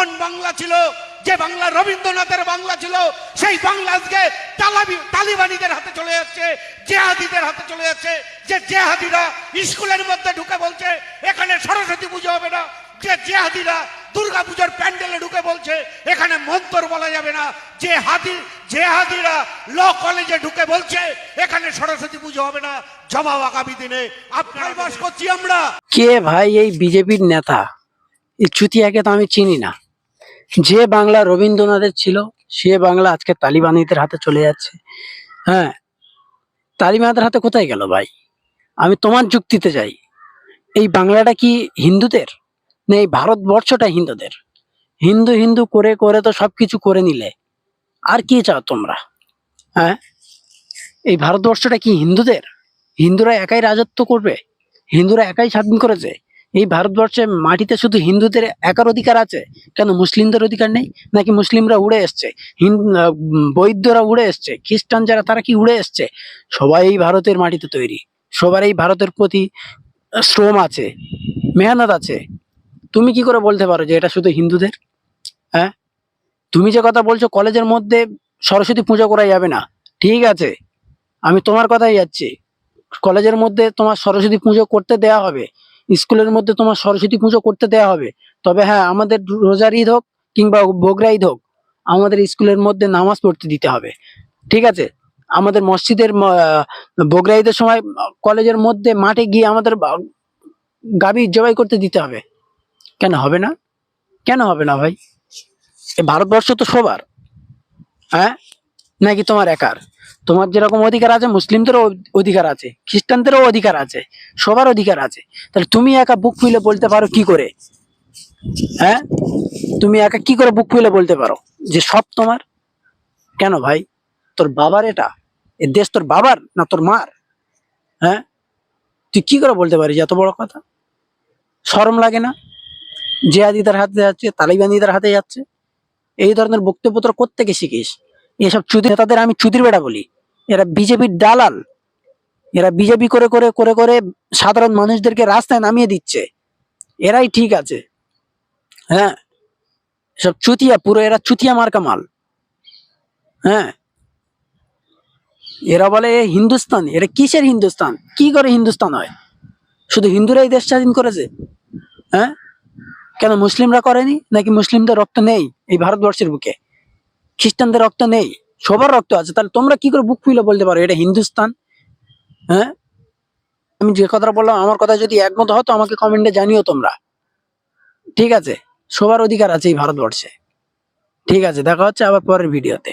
কোন বাংলা ছিল, যে বাংলা রবীন্দ্রনাথের বাংলা ছিল, সেই বাংলা আজকে তালাবি- তালিবানিদের হাতে চলে যাচ্ছে, জেহাদিদের হাতে চলে যাচ্ছে, যে জেহাদিরা স্কুলের মধ্যে ঢুকে বলছে, এখানে সরস্বতী পুজো হবে না, যে জেহাদিরা দুর্গা পুজোর প্যান্ডেলে ঢুকে বলছে, এখানে মন্তর বলা যাবে না যে হাতি যে জেহাদিরা ল কলেজে ঢুকে বলছে, এখানে সরস্বতী পুজো হবে না জবাব আগামী দিনে আপনার বাস করছি আমরা। কে ভাই এই বিজেপির নেতা? এই চুতিয়াকে তো আমি চিনি না। যে বাংলা রবীন্দ্রনাথের ছিল, সে বাংলা আজকে তালিবানিদের হাতে চলে যাচ্ছে। হ্যাঁ তালিবানদের হাতে কোথায় গেল ভাই? আমি তোমার যুক্তিতে যাই। এই বাংলাটা কি হিন্দুদের? না, এই ভারতবর্ষটা হিন্দুদের? হিন্দু হিন্দু করে করে তো সব কিছু করে নিলে। আর কি চাও তোমরা? হ্যাঁ এই ভারতবর্ষটা কি হিন্দুদের? হিন্দুরা একাই রাজত্ব করবে? হিন্দুরা একাই স্বাধীন করেছে? এই ভারতবর্ষে মাটিতে শুধু হিন্দুদের একার অধিকার আছে? কেন মুসলিমদের অধিকার নেই? নাকি মুসলিমরা উড়ে এসছে? বৈদ্যরা উড়ে এসছে? খ্রিস্টান যারা, তারা কি উড়ে এসছে? সবাই এই ভারতের মাটিতে তৈরি। সবার এই ভারতের প্রতি শ্রম আছে, মেহনত আছে। তুমি কি করে বলতে পারো যে এটা শুধু হিন্দুদের? হ্যাঁ? তুমি যে কথা বলছো কলেজের মধ্যে সরস্বতী পুজো করা যাবে না। ঠিক আছে, আমি তোমার কথাই যাচ্ছি। কলেজের মধ্যে তোমার সরস্বতী পুজো করতে দেয়া হবে। স্কুলের মধ্যে তোমার সরস্বতী পুজো করতে দেয়া হবে। তবে হ্যাঁ আমাদের রোজার ঈদ হোক কিংবা বগরা ঈদ হোক, আমাদের স্কুলের মধ্যে নামাজ পড়তে দিতে হবে। ঠিক আছে? আমাদের মসজিদের বগরা ঈদের সময় কলেজের মধ্যে মাঠে গিয়ে আমাদের বা- গাভী জবাই করতে দিতে হবে। কেন হবে না? কেন হবে না ভাই? ভারতবর্ষ তো সবার। হ্যাঁ? নাকি তোমার একার? তোমার যেরকম অধিকার আছে, মুসলিমদেরও অধিকার আছে, খ্রিস্টানদেরও অধিকার আছে, সবার অধিকার আছে। তাহলে তুমি একা বুক ফুলে বলতে পারো কি করে? হ্যাঁ? তুমি একা কি করে বুক ফুলে বলতে পারো যে সব তোমার? কেন ভাই? তোর বাবার এটা? এ দেশ তোর বাবার না তোর মার? হ্যাঁ? তুই কি করে বলতে পারিস এত বড় কথা? শরম লাগে না? জেহাদিদের হাতে যাচ্ছে, তালিবানিদের হাতে যাচ্ছে? এই ধরনের বক্তব্য তোর কোত্থেকে শিখিস? এসব চুদি নেতাদের আমি চুদির বেড়া বলি। এরা বিজেপির দালাল। এরা বিজেপি করে করে করে করে সাধারণ মানুষদেরকে রাস্তায় নামিয়ে দিচ্ছে। এরাই ঠিক আছে। হ্যাঁ? সব চুতিয়া, পুরো এরা চুতিয়া মার্কা মাল। হ্যাঁ? এরা বলে হিন্দুস্তান, এরা কিসের হিন্দুস্তান? কি করে হিন্দুস্তান হয়? শুধু হিন্দুরাই দেশ স্বাধীন করেছে? হ্যাঁ? কেন মুসলিমরা করেনি? নাকি মুসলিমদের রক্ত নেই এই ভারতবর্ষের বুকে? খ্রিস্টানদের রক্ত নেই? সবার রক্ত আছে। তাহলে তোমরা কি করে বুক ফুলে বলতে পারো? এটা হিন্দুস্তান। হ্যাঁ? আমি যে কথাটা বললাম, আমার কথা যদি একমত হতো আমাকে কমেন্টে জানিও তোমরা। ঠিক আছে? সবার অধিকার আছে এই ভারতবর্ষে। ঠিক আছে, দেখা হচ্ছে আবার পরের ভিডিওতে।